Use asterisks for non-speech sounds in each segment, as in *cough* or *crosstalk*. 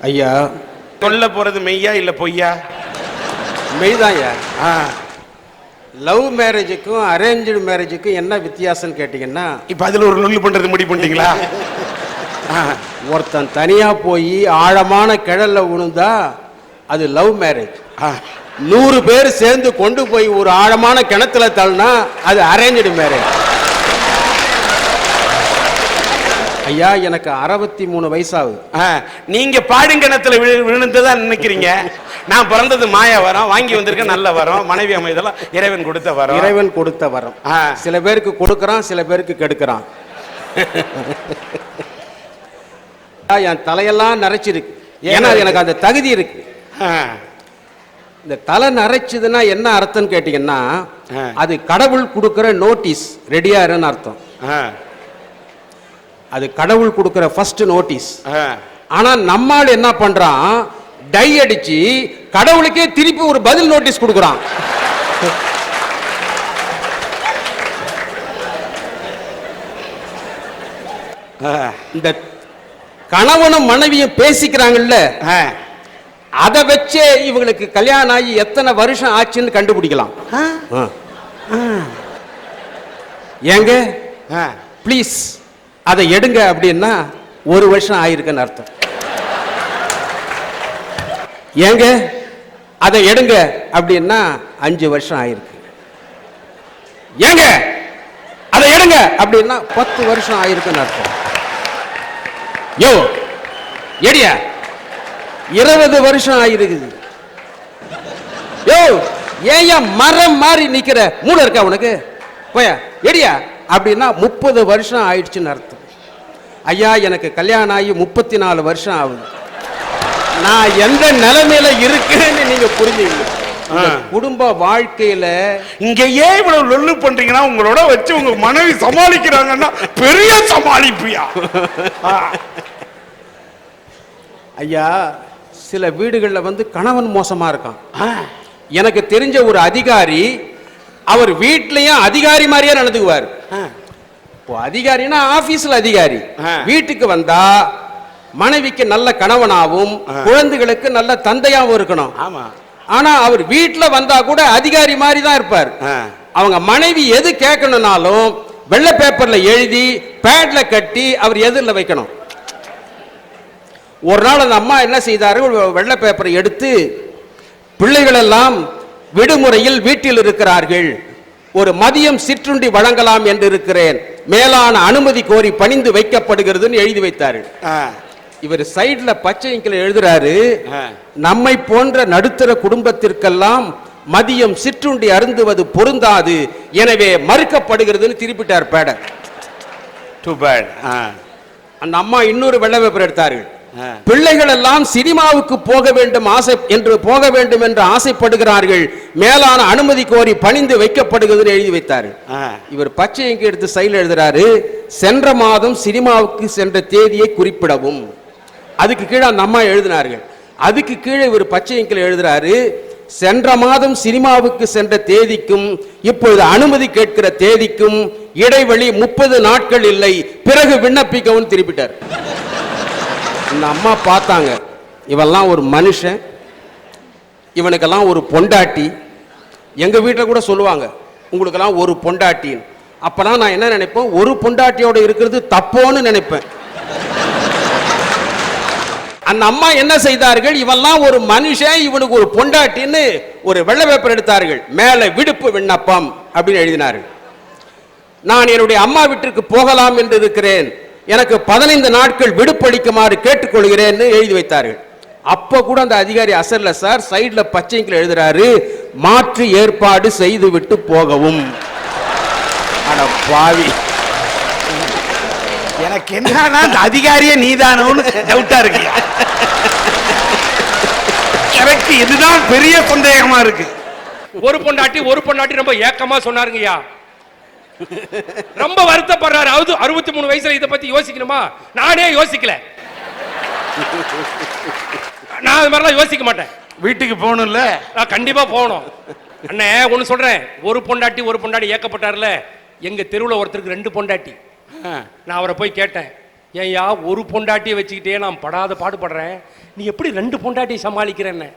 ஐயா. சொல்ல போறது மெய்யா இல்ல பொய்யா? மெய்தான்யா ஆ, லவ் மேரேஜுக்கும் அரேஞ்சு மேரேஜுக்கும் என்ன வித்தியாசம்னு கேட்டிங்கன்னா இப்ப அதுல ஒரு நொல்லு பண்றது முடிவு பண்ணிட்டீங்களா? ஒருத்தன் தனியாக போய் ஆழமான கிழல்ல விழுந்தா அது லவ் மேரேஜ். நூறு பேர் சேர்ந்து கொண்டு போய் ஒரு ஆழமான கிணத்துல தள்ளினா அது அரேஞ்சு மேரேஜ் ஐயா எனக்கு அறுபத்தி மூணு வயசாகுது. ஆ, நீங்க பாடுங்கணத்துல விழு விழுந்ததா நினைக்கிறீங்க. நான் பிறந்தது மாயா வரம் வாங்கி வந்திருக்கேன் நல்ல வரம் மனைவி அமைதெல்லாம் இறைவன் கொடுத்த வரம். இறைவன் கொடுத்த வரம். சில பேருக்கு கொடுக்கறான் சில பேருக்கு கெடுக்கிறான். என் தலையெல்லாம் நரைச்சிருக்கு. ஏன்னா எனக்கு அந்த தகுதி இருக்கு. இந்த தலை நரைச்சதுன்னா என்ன அர்த்தம்னு கேட்டீங்கன்னா. அது கடவுள் கொடுக்கிற நோட்டீஸ். ரெடியா இருன்னு அர்த்தம். அது கடவுள் கொடுக்கிற ஃபர்ஸ்ட் நோட்டீஸ் ஆ. ஆனா நம்மால் என்ன பண்றான்? டை அடிச்சு கடவுளுக்கே திருப்பி ஒரு பதில் நோட்டீஸ் கொடுக்குறான். இந்த கணவனும் மனைவியும் பேசிக்கிறாங்கல்ல. அதை வச்சே இவங்களுக்கு கல்யாணம் ஆகி எத்தனை வருஷம் ஆச்சுன்னு கண்டுபிடிக்கலாம். ஏங்க. ப்ளீஸ் அதை எடுங்க அப்படின்னா ஒரு வருஷம் ஆயிருக்குன்னு அர்த்தம். ஏங்க? அதை எடுங்க அப்படின்னா அஞ்சு வருஷம் ஆயிருக்கு. ஏங்க? அதை எடுங்க அப்படின்னா பத்து வருஷம் ஆயிருக்குன்னு அர்த்தம். யோ எடியா இருபது வருஷம் ஆயிருக்குது. யோ ஏன் மரம் மாறி நிக்கிற? மூளை இருக்கா உனக்கு? போயா எடியா அப்படின்னா முப்பது வருஷம் ஆயிடுச்சுன்னு அர்த்தம். ஐயா எனக்கு கல்யாணம் ஆகி முப்பத்தி நாலு வருஷம் ஆகுது. நான் எந்த நிலைமையில இருக்கேன்னு நீங்க புரிஞ்சுக்கணும். குடும்ப வாழ்க்கையில இங்க ஏன் இவ்வளவு லொல்லு பண்றீங்கன்னா உங்களோட வச்சு உங்க மனைவி சமாளிக்கிறாங்கன்னா பெரிய சமாளிப்பியா? ஐயா சில வீடுகளில் வந்து கணவன் மோசமா இருக்கான். எனக்கு தெரிஞ்ச ஒரு அதிகாரி அவர் வீட்லயும் அதிகாரி மாதிரியே நடந்துக்குவார். இப்போ அதிகாரினா ஆபீஸ்ல அதிகாரி. வீட்டுக்கு வந்தா மனைவிக்கு நல்ல கணவனாவும் ஆ. குழந்தைகளுக்கு நல்ல தந்தையாவும் இருக்கணும் ஆமா ஆனா அவர் வீட்ல வந்தா கூட அதிகாரி மாதிரி தான் இருப்பார். அவங்க மனைவி எது கேட்கணும்னாலும் வெள்ளை பேப்பர்ல எழுதி பேட்ல கட்டி அவர் எதிரில் வைக்கணும் ஒரு நாள் அந்த அம்மா என்ன செய்தார்கள் ஒரு வெள்ளை பேப்பரை எடுத்து பிள்ளைகள் எல்லாம் விடுமுறையில் வீட்டில் இருக்கிறார்கள் ஒரு மதியம் சிற்றுண்டி வழங்கலாம் என்று இருக்கிறேன் மேலான அனுமதி கோரி பணிந்து வைக்கப்படுகிறதுன்னு எழுதி வைத்தார்கள். இவர் சைடுல பச்சை இங்கில எழுதுறாரு. நம்மை போன்ற நடுத்தர குடும்பத்திற்கெல்லாம் மதியம் சிற்றுண்டி அருந்துவது பொருந்தாது எனவே மறுக்கப்படுகிறதுன்னு திருப்பிட்டார் பேட bad. ஆ. அந்த அம்மா இன்னொரு வெள்ளை பேப்பர் எடுத்தார்கள். பிள்ளைகள் எல்லாம் சினிமாவுக்கு போக வேண்டும் ஆசை என்று போக வேண்டும் என்று ஆசைப்படுகிறார்கள். மேலான அனுமதி கோரி பணிந்து வைக்கப்படுகிறதுன்னு எழுதி வைத்தார்கள் ஆ. இவர் பச்சை இங்கு எடுத்து சைடில் எழுதுறாரு சென்ற மாதம் சினிமாவுக்கு சென்ற தேதியை குறிப்பிடவும். அதுக்கு கீழே அந்த அம்மா எழுதினார்கள். அதுக்கு கீழே இவர் பச்சை இங்கில் எழுதுறாரு சென்ற மாதம் சினிமாவுக்கு சென்ற தேதிக்கும் இப்பொழுது அனுமதி கேட்கிற தேதிக்கும் இடைவெளி முப்பது நாட்கள் இல்லை. பிறகு விண்ணப்பிக்கவும் திருப்பிட்டார். அந்த அம்மா பார்த்தாங்க. இவெல்லாம் ஒரு மனுஷன். இவனுக்கெல்லாம் ஒரு பொண்டாட்டி. எங்கள் வீட்டில் கூட சொல்லுவாங்க உங்களுக்கெல்லாம் ஒரு பொண்டாட்டின்னு. அப்போலாம் நான் என்ன நினைப்பேன்? ஒரு பொண்டாட்டியோட இருக்கிறது தப்போன்னு நினைப்பேன். அந்த அம்மா என்ன செய்தார்கள்? இவெல்லாம் ஒரு மனுஷன் இவனுக்கு ஒரு பொண்டாட்டின்னு ஒரு வெள்ளை பேப்பர் எடுத்தார்கள். மேலே விடுப்பு விண்ணப்பம் அப்படின்னு எழுதினார்கள். நான் என்னுடைய அம்மா வீட்டிற்கு போகலாம் என்று இருக்கிறேன். எனக்கு பதினைந்து நாட்கள் விடுப்பளிக்குமாறு கேட்டுக்கொள்கிறேன்னு எழுதி வைத்தார்கள். அப்ப கூட அந்த அதிகாரி அசர்ல சார் சைடுல பச்சைக்கில் எழுதுறாரு மாற்று ஏற்பாடு செய்து விட்டு போகவும். அட பாவி. எனக்கு என்னன்னா இந்த அதிகாரியே நீதானோன்னு டவுட்டா இருக்கு. எனக்கு இதுதான் பெரிய சந்தேகமா இருக்கு. ஒரு பொண்டாட்டி ஒரு பொண்டாட்டி ரொம்ப ஏக்கமா சொன்னாருங்கய்யா. ரொம்ப வருத்தப்படுறாரு. அது அறுபத்தி மூணு வயசுல இதை பத்தி யோசிக்கணுமா? நானே யோசிக்கல. நான் அது மாதிரிலாம் யோசிக்க மாட்டேன். வீட்டுக்கு போகணும்ல? நான் கண்டிப்பா போகணும். அண்ணே ஒன்னு சொல்றேன். ஒரு பொண்டாட்டி ஒரு பொண்டாட்டி ஏக்கப்பட்டார்ல எங்க தெருவுல ஒருத்தருக்கு ரெண்டு பொண்டாட்டி. நான் அவரை போய் கேட்டேன். ஏன்யா ஒரு பொண்டாட்டியை வச்சுக்கிட்டே நான் படாத பாடுபடுறேன் நீ எப்படி ரெண்டு பொண்டாட்டியை சமாளிக்கிறேன்னு?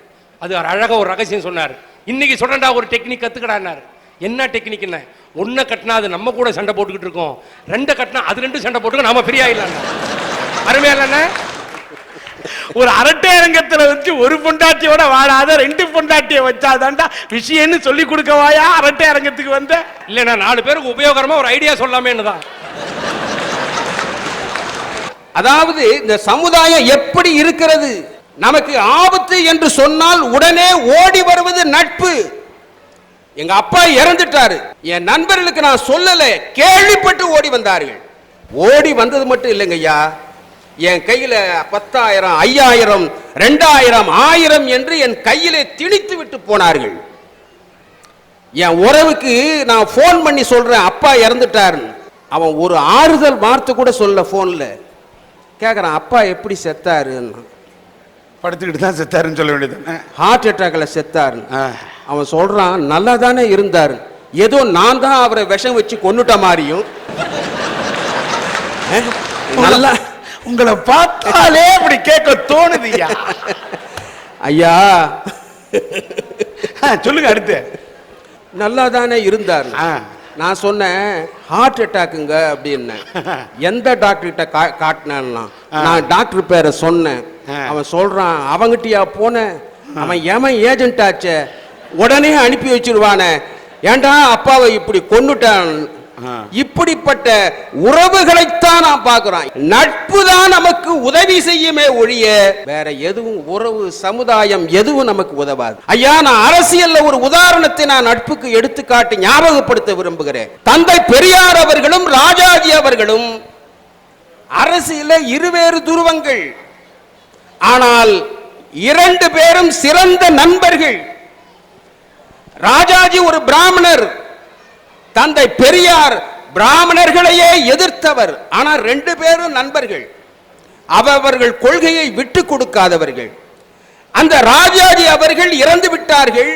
அது ஒரு அழகா ஒரு ரகசியம் சொன்னார். இன்னைக்கு சொல்றேன்டா ஒரு டெக்னிக் கத்துக்கடான்னாரு. என்ன டெக்னிக் என்ன? ஒன்றை கட்டினா அது நம்ம கூட சண்டை போட்டுக்கிட்டு இருக்கோம். ரெண்டை கட்டினா அது ரெண்டு சண்டை போட்டுக்க நாம ஃப்ரீ ஆயிடலாம் அருமையா இல்லைண்ணே ஒரு அரட்டை அரங்கத்தில் வச்சு ஒரு பொண்டாட்டியோட வாழாத ரெண்டு பொண்டாட்டியை வச்சாதான்டா விஷயம்னு சொல்லி கொடுக்கவாயா அரட்டை அரங்கத்துக்கு வந்த? இல்லைண்ணா நாலு பேருக்கு உபயோகரமா ஒரு ஐடியா சொல்லாமேன்னு தான். அதாவது இந்த சமுதாயம் எப்படி இருக்கிறது? நமக்கு ஆபத்து என்று சொன்னால் உடனே ஓடி வருவது நட்பு. எங்க அப்பா இறந்துட்டாரு. என் நண்பர்களுக்கு நான் சொல்லல கேள்விப்பட்டு ஓடி வந்தார்கள். ஓடி வந்தது மட்டும் இல்லைங்க ஐயா. என் கையில பத்தாயிரம் ஐயாயிரம் ரெண்டாயிரம் ஆயிரம் என்று என் கையிலே திணித்து விட்டு போனார்கள். என் உறவுக்கு நான் ஃபோன் பண்ணி சொல்றேன் அப்பா இறந்துட்டாருன்னு. அவன் ஒரு ஆறுதல் வார்த்தை கூட சொல்ல ஃபோனில் கேட்குறான் அப்பா எப்படி செத்தாருன்னு. படுத்துக்கிட்டு தான் செத்தாருன்னு சொல்ல வேண்டியது ஹார்ட் அட்டாக்ல செத்தாருன்னு அவன் சொல்றான் நல்லா தானே இருந்தார். ஏதோ நான் தான் அவரை விஷம் வச்சு கொன்னுட்ட மாதிரியும் நல்லா உங்களை பார்த்தாலே அப்படி கேட்க தோணுதுய்யா. ஐயா. சொல்லுங்க அடுத்து. நல்லா தானே இருந்தார். நான் சொன்னேன் ஹார்ட் அட்டாக்குங்க அப்படின்னேன். *laughs* எந்த டாக்டர்கிட்ட கா காட்டினேன்னா நான் டாக்டர் பேரை சொன்னேன். அவன் சொல்றான் அவங்கிட்டயா போனேன் அவன் ஏமன் ஏஜென்ட் ஆச்சே? உடனே அனுப்பி வச்சிருவானே. ஏன்டா அப்பாவை இப்படி கொன்னுட்டான்? ஆ. இப்படிப்பட்ட உறவுகளைத்தான் நாம் பார்க்கிறோம் நட்பு தான் நமக்கு உதவி செய்யுமே ஒழிய வேற எதுவும் உறவு சமுதாயம் எதுவும் நமக்கு உதவாது. ஐயா நான் அரசியல்ல ஒரு உதாரணத்தை நான் நட்புக்கு எடுத்துக்காட்டி ஞாபகப்படுத்த விரும்புகிறேன். தந்தை பெரியார் அவர்களும் ராஜாஜி அவர்களும் அரசியல இருவேறு துருவங்கள். ஆனால் இரண்டு பேரும் சிறந்த நண்பர்கள். ராஜாஜி ஒரு பிராமணர் தந்தை பெரியார் பிராமணர்களையே எதிர்த்தவர். ஆனால் ரெண்டு பேரும் நண்பர்கள். அவர்கள் கொள்கையை விட்டு கொடுக்காதவர்கள். அந்த ராஜாஜி அவர்கள் இறந்து விட்டார்கள்.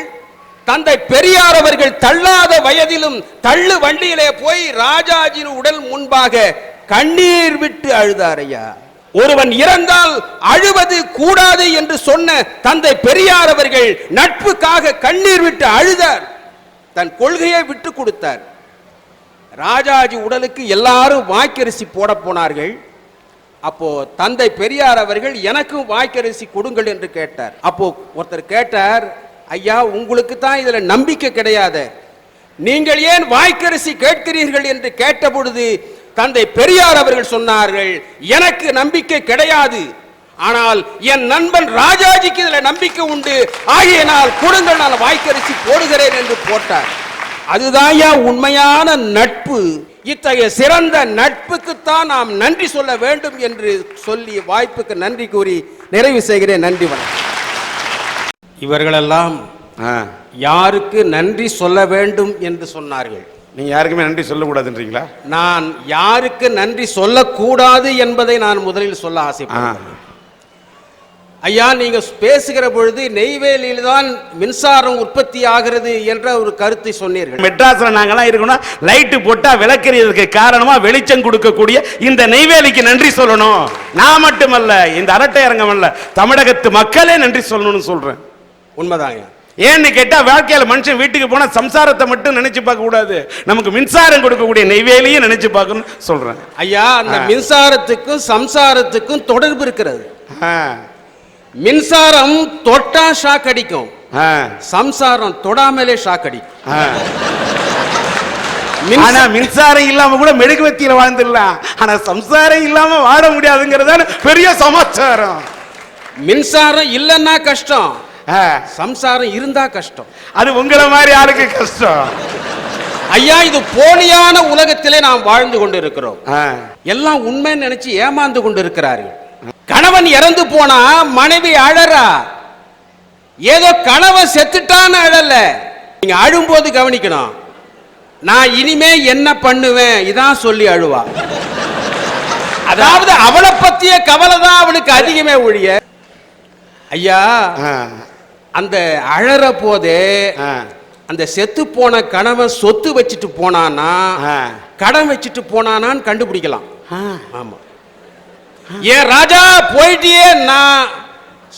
தந்தை பெரியார் அவர்கள் தள்ளாத வயதிலும் தள்ளு வண்டியிலே போய் ராஜாஜியின் உடல் முன்பாக கண்ணீர் விட்டு அழுதாரையா ஒருவன் இறந்தால் அழுவது கூடாது என்று சொன்ன தந்தை பெரியார் அவர்கள் நட்புக்காக கண்ணீர் விட்டு அழுதார். தன் கொள்கையை விட்டு கொடுத்தார். ராஜாஜி உடலுக்கு எல்லாரும் வாய்க்கரிசி போட போனார்கள். அப்போ தந்தை பெரியார் அவர்கள் எனக்கும் வாய்க்கரிசி கொடுங்கள் என்று கேட்டார். அப்போ ஒருத்தர் கேட்டார் ஐயா உங்களுக்கு தான் இதுல நம்பிக்கை கிடையாது. நீங்கள் ஏன் வாய்க்கரிசி கேட்கிறீர்கள்? என்று கேட்ட பொழுது தந்தை பெரியார் அவர்கள் சொன்னார்கள் எனக்கு நம்பிக்கை கிடையாது. ஆனால் என் நண்பன் ராஜாஜிக்கு இதுல நம்பிக்கை உண்டு. ஆகையினால் கொடுங்கள் நான் வாய்க்கரிசி போடுகிறேன் என்று போட்டார். அதுதான் உண்மையான நட்பு. இத்தகைய சிறந்த நட்புக்குத்தான் நாம் நன்றி சொல்ல வேண்டும் என்று சொல்லி வாய்ப்புக்கு நன்றி கூறி நிறைவு செய்கிறேன். நன்றி வணக்கம். இவர்களெல்லாம். யாருக்கு நன்றி சொல்ல வேண்டும் என்று சொன்னார்கள்? நீங்க யாருக்குமே நன்றி சொல்லக்கூடாதுன்றீங்களா? நான் யாருக்கு நன்றி சொல்லக்கூடாது என்பதை நான் முதலில் சொல்ல ஆசைப்படுகிறேன். ஐயா நீங்க பேசுகிற பொழுது நெய்வேலியில் தான் மின்சாரம் உற்பத்தி ஆகிறது என்ற ஒரு கருத்தை சொன்னீர்கள். மெட்ராஸ்ல நாங்கெல்லாம் இருக்கணும் லைட்டு போட்டா விளக்கறியதுக்கு காரணமா வெளிச்சம் கொடுக்கக்கூடிய இந்த நெய்வேலிக்கு நன்றி சொல்லணும். நான் மட்டுமல்ல இந்த அரட்டை அரங்கம் அல்ல தமிழகத்து மக்களே நன்றி சொல்லணும்னு சொல்றேன். உண்மைதாங்க. ஏன்னு கேட்டா வாழ்க்கையில மனுஷன் வீட்டுக்கு போனா சம்சாரத்தை மட்டும் நினைச்சு பார்க்க கூடாது. நமக்கு மின்சாரம் கொடுக்கக்கூடிய நெய்வேலியும் நினைச்சு பார்க்கணும் சொல்றேன். ஐயா அந்த. மின்சாரத்துக்கும் சம்சாரத்துக்கும் தொடர்பு இருக்கிறது. மின்சாரம் தொட்டா ஷாக் அடிக்கும். சம்சாரம் தொடாமலே ஷாக் அடிக்கும். ஆனா மின்சாரம் இல்லாம கூட மெழுகுவத்தியில வாழ்ந்துடலாம். ஆனா சம்சாரம் இல்லாம வாழ முடியாதுங்கிறதான பெரிய சமாச்சாரம். மின்சாரம் இல்லைன்னா கஷ்டம். சம்சாரம் இருந்தா கஷ்டம். அது உங்களை மாதிரி ஆளுக்கு கஷ்டம். ஐயா இது போலியான உலகத்திலே நாம் வாழ்ந்து கொண்டிருக்கிறோம். ஆ, எல்லாம் உண்மைன்னு நினைச்சு ஏமாந்து கொண்டிருக்கிறார்கள். கணவன் இறந்து போனா மனைவி அழறா? ஏதோ கணவன் செத்துட்டான்னு அழல. நீங்க அழும்போது கவனிக்கணும். நான் இனிமே என்ன பண்ணுவேன்? இதான் சொல்லி அழுவா. அதாவது அவளை பத்திய கவலை தான் அவளுக்கு அதிகமே ஒழிய. ஐயா அந்த அழற போதே அந்த செத்து போன கணவன் சொத்து வச்சுட்டு போனானா. கடன் வச்சுட்டு போனானான்னு கண்டுபிடிக்கலாம். ஆமா. ஏன் ராஜா போயிட்டியே நான்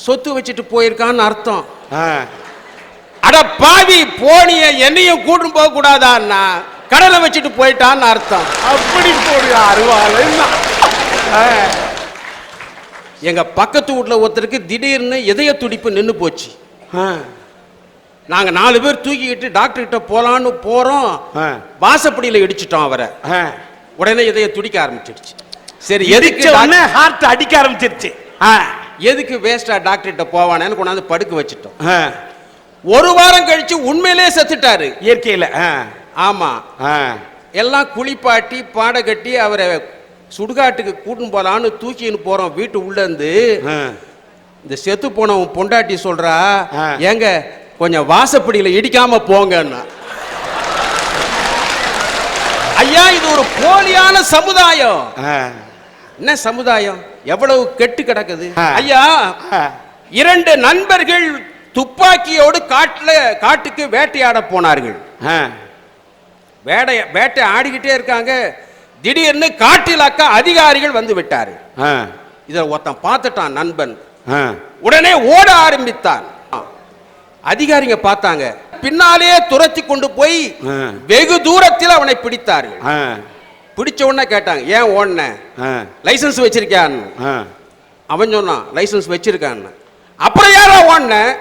சொத்து வச்சுட்டு போயிருக்கான்னு அர்த்தம். அட பாவி போனிய என்னையும் கூட்டு போக கூடாதான்னா கடலை வச்சுட்டு போயிட்டான்னு அர்த்தம். அப்படி போடு அருவாள் எங்க பக்கத்து வீட்ல ஒருத்தருக்கு திடீர்னு இதய துடிப்பு நின்னு போச்சு. நாங்க நாலு பேர் தூக்கிக்கிட்டு டாக்டர் கிட்ட போலான்னு போறோம். வாசப்படியில இடிச்சிட்டோம் அவரை. உடனே இதய துடிக்க ஆரம்பிச்சிடுச்சு சரி எதுக்கு ஹார்ட் அடிக்க ஆரம்பிச்சிருச்சு. எதுக்கு வேஸ்டா டாக்டர் கிட்ட போவானேன்னு கொண்டாந்து படுக்க வச்சுட்டோம். ஒரு வாரம் கழிச்சு உண்மையிலே செத்துட்டாரு. இயற்கையில. ஆமா. எல்லாம் குளிப்பாட்டி பாட கட்டி அவரை சுடுகாட்டுக்கு கூட்டின்னு போலான்னு தூக்கின்னு போறோம். வீட்டு உள்ள இருந்து. இந்த செத்து போனவன் பொண்டாட்டி சொல்றா. ஏங்க கொஞ்சம் வாசப்படியில இடிக்காம போங்கன்னா ஐயா இது ஒரு போலியான சமுதாயம். என்ன சமுதாயம் எவ்வளவு கெட்டு கிடக்குது. ஐயா. இரண்டு நண்பர்கள் துப்பாக்கியோடு காட்டுல காட்டுக்கு வேட்டையாட போனார்கள். வேடை வேட்டை ஆடிக்கிட்டே இருக்காங்க திடீர்னு காட்டில் அக்கா அதிகாரிகள் வந்து விட்டாரு. இதை ஒருத்தன் பார்த்துட்டான் நண்பன். உடனே ஓட ஆரம்பித்தான். அதிகாரிங்க பார்த்தாங்க. பின்னாலே துரத்தி கொண்டு போய். வெகு தூரத்தில் அவனை பிடித்தார்கள். பிடிச்ச உடனே கேட்டாங்க ஏன் ஓடின. லைசன்ஸ் வச்சிருக்கியான்னு. ஆ. அவன் சொன்னான் லைசன்ஸ் வச்சிருக்கான்னு. அப்புறம் யாரா ஓடின?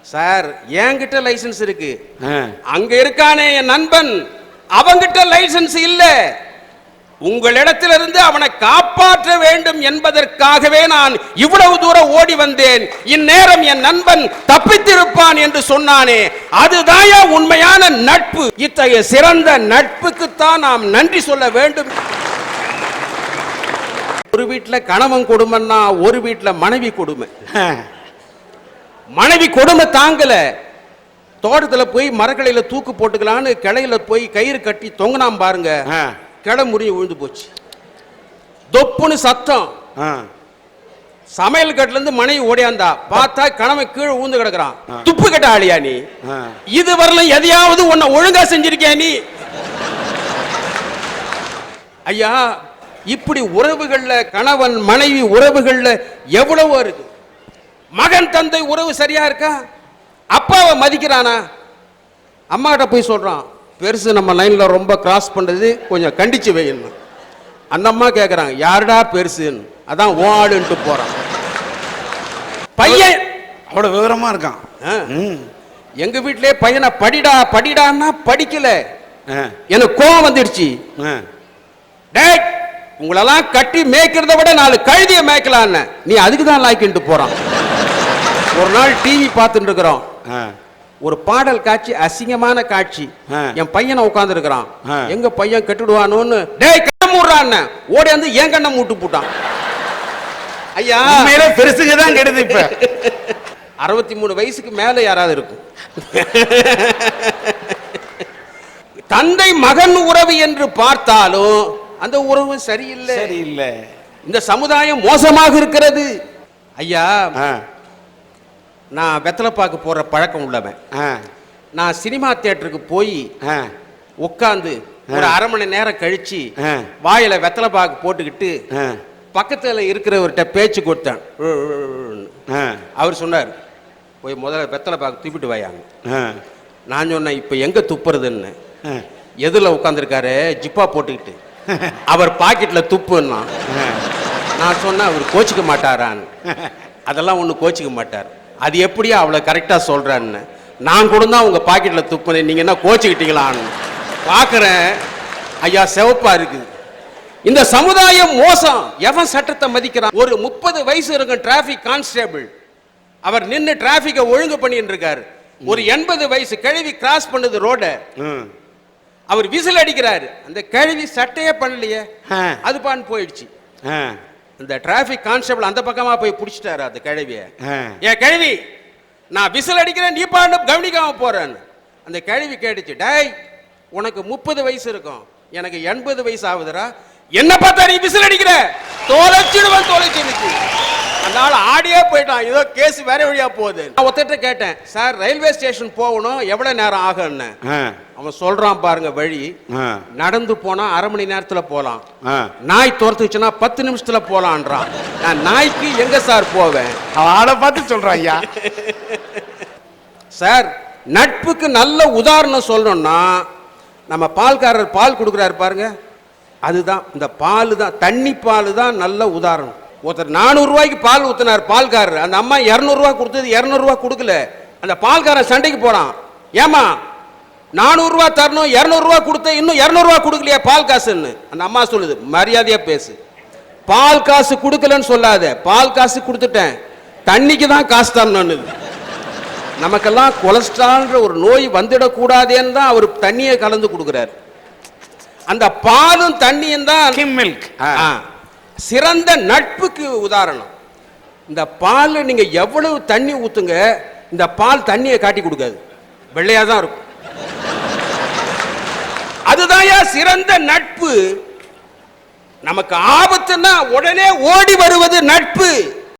சார் என்கிட்ட லைசன்ஸ் இருக்கு. அங்க இருக்கானே என் நண்பன். அவங்கிட்ட லைசன்ஸ் இல்ல. உங்களிடத்திலிருந்து அவனை காப்பாற்ற வேண்டும் என்பதற்காகவே நான் இவ்வளவு தூரம் ஓடி வந்தேன். இந்நேரம் என் நண்பன் தப்பித்திருப்பான் என்று சொன்னானே. அதுதாயா உண்மையான நட்பு? இத்தகைய சிறந்த நட்புக்குத்தான் நாம் நன்றி சொல்ல வேண்டும். ஒரு வீட்டுல கணவன் கொடுமைன்னா ஒரு வீட்டுல மனைவி கொடுமை. மனைவி கொடுமை தாங்கல. தோட்டத்துல போய் மரக்கிளையில தூக்கு போட்டுக்கலான்னு கிளையில போய் கயிறு கட்டி தொங்கினாம் பாருங்க. கிளை முறிஞ்சு விழுந்து போச்சு. தொப்புன்னு சத்தம். ஆ. சமையல் கட்டுல இருந்து மனைவி ஓடியாந்தா பார்த்தா கணவன் கீழே ஊந்து கிடக்குறான். துப்பு கட்ட ஆளியா நீ. இது வரலும் எதையாவது உன்னை ஒழுங்கா செஞ்சிருக்கியா நீ? ஐயா இப்படி உறவுகள்ல கணவன் மனைவி உறவுகள்ல எவ்வளவோ இருக்கு. மகன் தந்தை உறவு சரியா இருக்கா? அப்பாவை மதிக்கிறானா? அம்மாட்ட போய் சொல்றான் பெருசு நம்ம லைன்ல ரொம்ப கிராஸ் பண்றது கொஞ்சம் கண்டிச்சு வைக்கணும் அந்த அம்மா கேக்குறாங்க யாருடா பெருசுன்னு அதான் ஓ ஆளுன்ட்டு போறான் பையன் அவ்வளவு விவரமா இருக்கான். எங்க வீட்டிலே பையனை படிடா படிடான்னா படிக்கல. எனக்கு கோவம் வந்துடுச்சு. டேய் உங்களெல்லாம் கட்டி மேய்க்கிறத விட நாலு கழுதிய மேய்க்கலான்னு நீ அதுக்கு தான் லாய்க்கிட்டு போறான் ஒரு நாள் டிவி பார்த்துட்டு இருக்கிறோம். ஒரு பாடல் காட்சி அசிங்கமான காட்சி. என் பையனை உட்கார்ந்து இருக்கிறான். எங்க பையன் கெட்டுடுவானோன்னு மூடுறான்னு ஓடி வந்து என் கண்ணை மூட்டு போட்டான். ஐயா. உண்மையிலே பெருசுங்க தான் கெடுது இப்ப. *laughs* அறுபத்தி மூணு வயசுக்கு மேல யாராவது இருக்கும். *laughs* தந்தை மகன் உறவு என்று பார்த்தாலும் அந்த உறவு சரியில்லை. சரியில்லை. இந்த சமுதாயம் மோசமாக இருக்கிறது. ஐயா. நான் வெத்தலைப்பாக்கு போற பழக்கம் உள்ளவன். நான் சினிமா தியேட்டருக்கு போய். உட்காந்து ஒரு அரை மணி நேரம் கழிச்சு. வாயில வெத்தலைப்பாக்கு போட்டுக்கிட்டு ஆ. பக்கத்துல இருக்கிறவர்கிட்ட பேச்சு கொடுத்தேன். அவர் சொன்னார் போய் முதல்ல வெத்தலை பாக்கு துப்பிட்டு வாயாங்க. நான் சொன்னேன் இப்போ எங்க துப்புறதுன்னு ஆ. எதிரில் உட்காந்துருக்காரு ஜிப்பா போட்டுக்கிட்டு அவர் பாக்கெட்ல துப்புன்னா. நான் சொன்னேன் அவர் கோச்சிக்க மாட்டாரான்னு அதெல்லாம் ஒன்றும் கோச்சிக்க மாட்டார் அது எப்படியா அவ்வளோ கரெக்டாக சொல்கிறான்னு நான் கூட தான் உங்கள் பாக்கெட்டில் துப்புனேன் நீங்கள் என்ன கோச்சிக்கிட்டீங்களான்னு பார்க்குறேன் ஐயா சிவப்பா இருக்குது. இந்த சமுதாயம் மோசம். எவன் சட்டத்தை மதிக்கிறான்? ஒரு முப்பது வயசு இருக்கும் டிராஃபிக் கான்ஸ்டேபிள் அவர் நின்று டிராஃபிக்கை ஒழுங்கு பண்ணிட்டு இருக்காரு ஒரு எண்பது வயசு கிழவி கிராஸ் பண்ணுது ரோட. அவர் விசில் அடிக்கிறாரு. அந்த கிழவி சட்டையே பண்ணலையே. அது பான்னு போயிடுச்சு. இந்த டிராஃபிக் கான்ஸ்டபிள் அந்த பக்கமா போய் பிடிச்சிட்டாரு அந்த கிழவிய. ஆ. ஏ கிழவி நான் விசில் அடிக்கிறேன் நீ பாண்டு கவனிக்காம போறேன்னு. அந்த கிழவி கேட்டுச்சு டேய் உனக்கு முப்பது வயசு இருக்கும். எனக்கு எண்பது வயசு ஆகுதுடா. என்ன பார்த்தா நீ விசில் அடிக்கிற. தொலைச்சிடுவேன் தொலைச்சிடுச்சு ஆள் ஆடியே போயிட்டான். ஏதோ கேஸ் வேற வழியா போகுது. நான் ஒருத்தட்ட கேட்டேன் சார் ரயில்வே ஸ்டேஷன் போகணும். எவ்வளவு நேரம் ஆகும்னு? அவன் சொல்றான் பாருங்க வழி. நடந்து போனா அரை மணி நேரத்துல போலாம். நாய் துரத்துச்சுன்னா பத்து நிமிஷத்துல போலான்றான். நான் நாய்க்கு எங்க சார் போவேன்? ஆளை பார்த்து சொல்றான் ஐயா. சார் நட்புக்கு நல்ல உதாரணம் சொல்லணும்னா நம்ம பால்காரர் பால் கொடுக்குறாரு பாருங்க. அதுதான் இந்த பால் தான் தண்ணி பால் தான் நல்ல உதாரணம். ஒருத்தர் நானூறுரூவாய்க்கு பால் ஊற்றினார் பால்காரர். அந்த அம்மா இரநூறுவா கொடுத்தது இரநூறுவா கொடுக்கல. அந்த பால்காரன் சண்டைக்கு போகிறான் ஏமா நானூறுரூவா தரணும் இரநூறுவா கொடுத்த இன்னும் இரநூறுவா கொடுக்கலையா பால் காசுன்னு? அந்த அம்மா சொல்லுது மரியாதையாக பேசு. பால் காசு கொடுக்கலன்னு சொல்லாத பால் காசு கொடுத்துட்டேன். தண்ணிக்கு தான் காசு தரணும்னு நமக்கெல்லாம் கொலஸ்ட்ரால்ன்ற ஒரு நோய் வந்துடக்கூடாதேன்னு தான் அவர் தண்ணியை கலந்து கொடுக்குறாரு. அந்த பாலும் தண்ணியும் தான் மில்க் சிறந்த நட்புக்கு உதாரணம். இந்த பால் நீங்க எவ்வளவு தண்ணி ஊத்துங்க இந்த பால் தண்ணியை காட்டி கொடுக்காது. வெள்ளையா தான் இருக்கும். அதுதான் சிறந்த நட்பு. நமக்கு ஆபத்துன்னா உடனே ஓடி வருவது நட்பு.